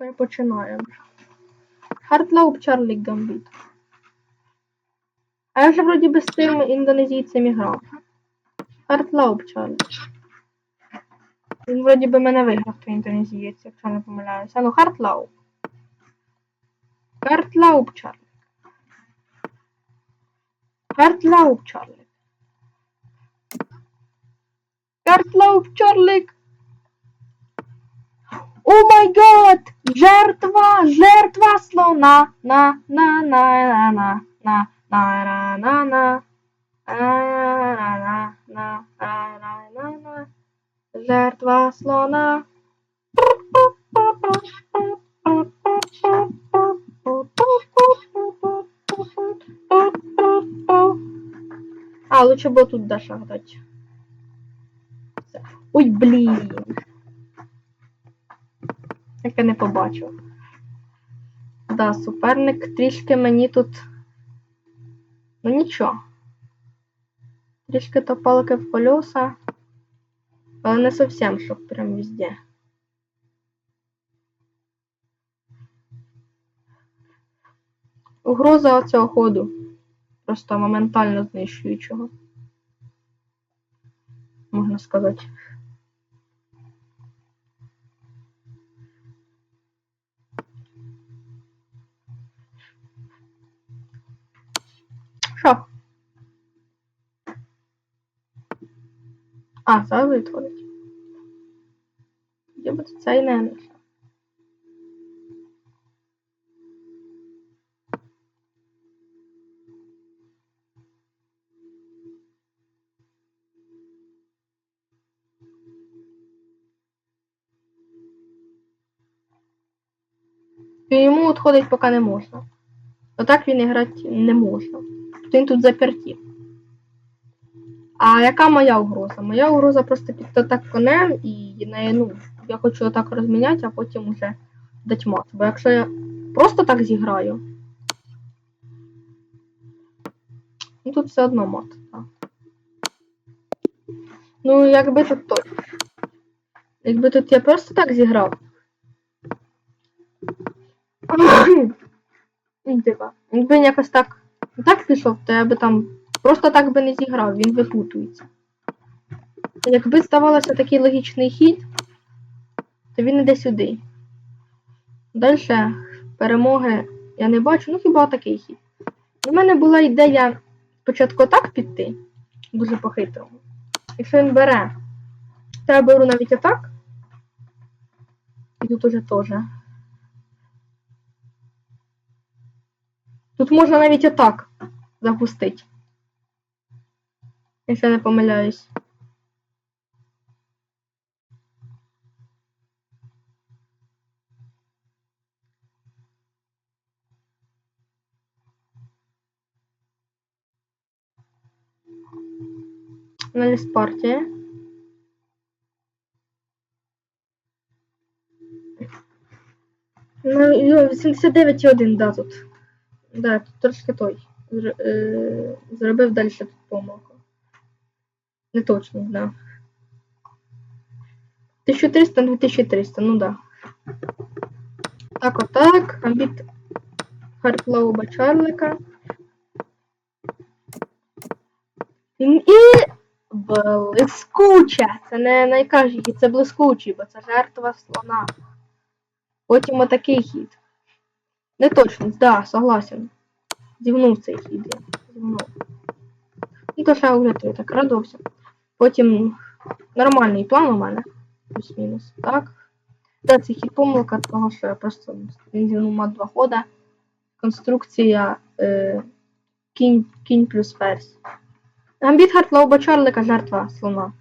перепочинаємо. Хартлауп Чарлі Гамбіт. А я вже вроді би з цим індонезійцем і грав. Хартлауп Чарлі. Він вроді би мене виграв, той індонезієць, якщо не помиляюся. Ну, Хартлауп. Хартлауп Чарлі. Хартлауп Чарлі. Хартлауп Чарлік. О май гад! Жертва! Жертва слона! На на на на на на на на на на на на Жертва слона. А, лучше бы тут Даша дать. Ой, блін. Я не побачив. Да, суперник трішки мені тут. Ну нічого. Трішки то палки в колеса. Але не зовсім, щоб прям везде. Угроза оцього ходу. Просто моментально знищуючого. Можна сказати. А, зараз відходить. Я би це і не знайшла. І йому відходить поки не можна. Отак він грати не можна. Він тут заперті. А яка моя угроза? Моя угроза просто піти так конем і не, ну, я хочу отак розміняти, а потім уже дати мат. Бо якщо я просто так зіграю. Ну тут все одно мат. Так. Ну, якби тут той. Якби тут я просто так зіграв. Типа, якби якось так так пішов, то я би там просто так би не зіграв, він випутується. Якби ставалося такий логічний хід, то він іде сюди. Далі перемоги я не бачу, ну хіба такий хід. У мене була ідея спочатку так піти, дуже по-хитрому. Якщо він бере, то я беру навіть отак. І тут уже теж. Тут можна навіть отак запустити. Якщо не помиляюсь. Аналіз партії. Ну, йо, 89,1, да, тут. Да, тут трошки той. Зробив далі тут помилку. Не точно, да. 1300 на 2300, ну да. Так, отак. Амбіт Хартлауба Чарлика. І блискуче. Це не найкращий хід, це блискучий, бо це жертва слона. Потім отакий хід. Неточність, да, согласен. Зівнув цей хід. Зівнув. Ну, то ще вже так радувався. Потім нормальний план у мене. Плюс-мінус. Так. Та це хід помилка, того що я просто він зівнув мат два хода. Конструкція е, кінь, кінь плюс ферзь. Гамбіт Хартлоуба Чарлика жертва слона.